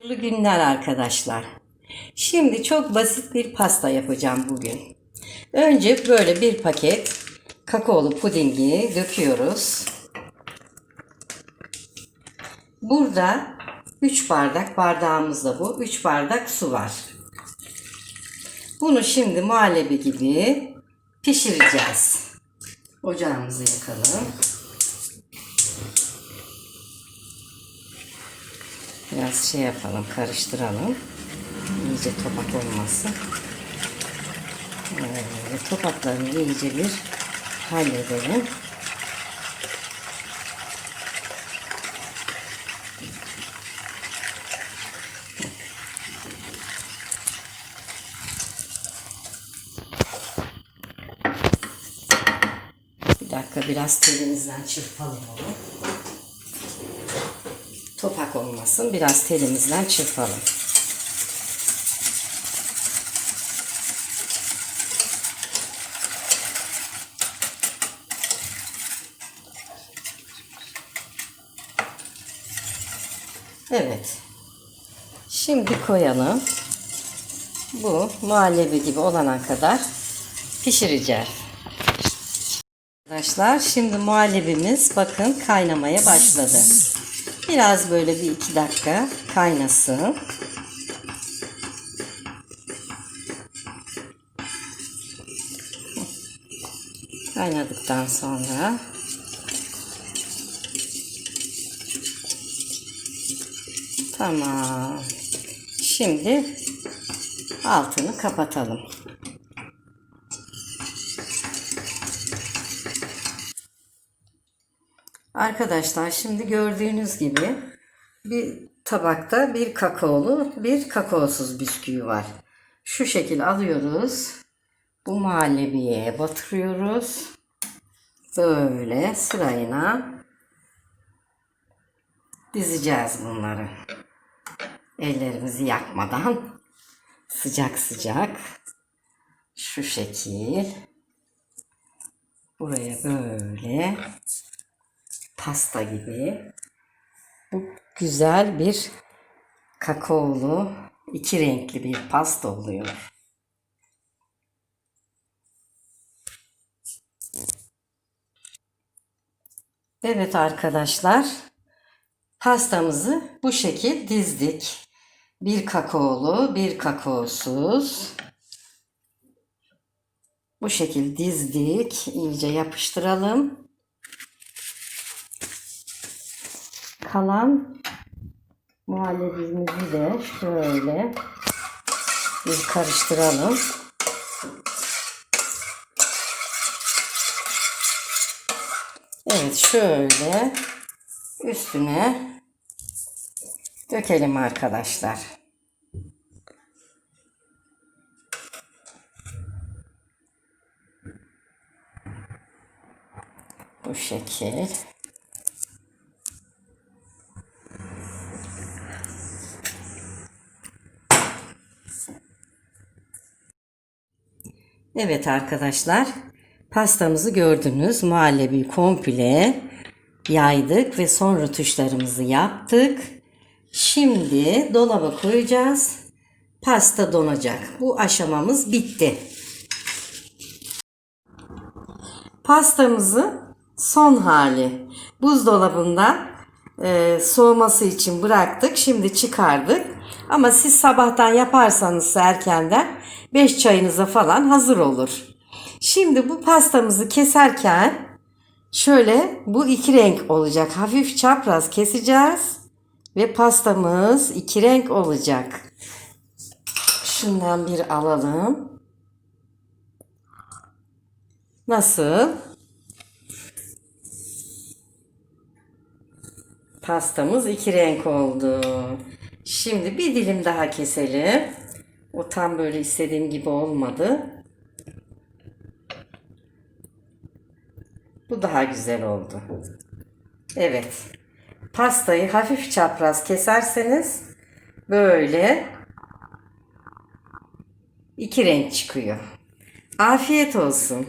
Hayırlı günler arkadaşlar. Şimdi çok basit bir pasta yapacağım bugün. Önce böyle bir paket kakaolu pudingi döküyoruz. Burada 3 bardak bardağımız da bu. 3 bardak su var. Bunu şimdi muhallebi gibi pişireceğiz. Ocağımızı yakalım. Biraz şey yapalım, karıştıralım. İyice topak olmasın. Böyle topaklarını iyice bir halledelim. Bir dakika biraz telimizden çırpalım onu. Topak olmasın. Biraz telimizden çırpalım. Evet. Şimdi koyalım. Bu muhallebi gibi olana kadar pişireceğiz. Arkadaşlar şimdi muhallebimiz bakın kaynamaya başladı. Biraz böyle bir iki dakika kaynasın. Kaynadıktan sonra Tamam. Şimdi altını kapatalım. Arkadaşlar şimdi gördüğünüz gibi bir tabakta bir kakaolu bir kakaosuz bisküvi var. Şu şekil alıyoruz. Bu muhallebiye batırıyoruz. Böyle sırayla dizeceğiz bunları. Ellerimizi yakmadan sıcak sıcak şu şekil buraya böyle pasta gibi bu güzel bir kakaolu iki renkli bir pasta oluyor. Evet arkadaşlar pastamızı bu şekil dizdik. Bir kakaolu, bir kakaosuz. Bu şekil dizdik. İyice yapıştıralım. Kalan muhallebimizi de şöyle bir karıştıralım. Evet şöyle üstüne dökelim arkadaşlar. Bu şekil. Evet arkadaşlar, pastamızı gördünüz. Muhallebi komple yaydık ve son rötuşlarımızı yaptık. Şimdi dolaba koyacağız. Pasta donacak. Bu aşamamız bitti. Pastamızı son hali buzdolabından e, soğuması için bıraktık. Şimdi çıkardık. Ama siz sabahtan yaparsanız erkenden 5 çayınıza falan hazır olur. Şimdi bu pastamızı keserken şöyle bu iki renk olacak. Hafif çapraz keseceğiz ve pastamız iki renk olacak. Şundan bir alalım. Nasıl? Pastamız iki renk oldu. Şimdi bir dilim daha keselim. O tam böyle istediğim gibi olmadı. Bu daha güzel oldu. Evet. Pastayı hafif çapraz keserseniz böyle iki renk çıkıyor. Afiyet olsun.